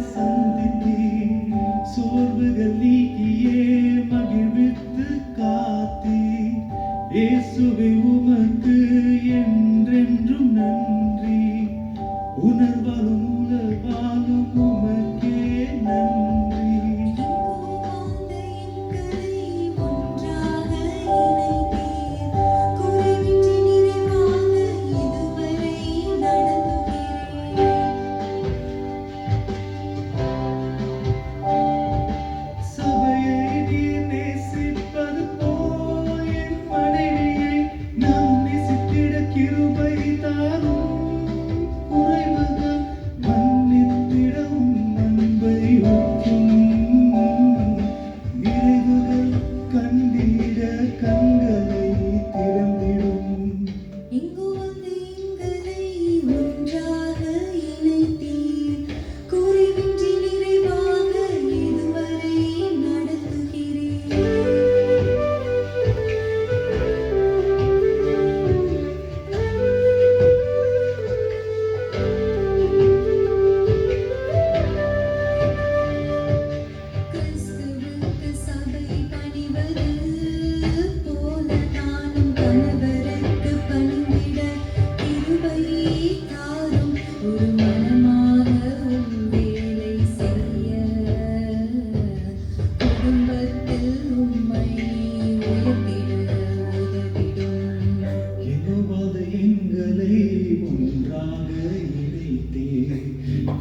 சந்தித்தீ சோர்வுகள் நீக்கியே மகிழ்வித்து காத்தீ. இயேசுவே உமக்கு என்றென்றும் நன்றி. உணர்வலும்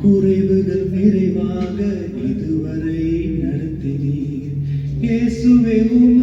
குறைவுகள் நிறைவாக இதுவரை நடத்தினீர். இயேசுவே உம்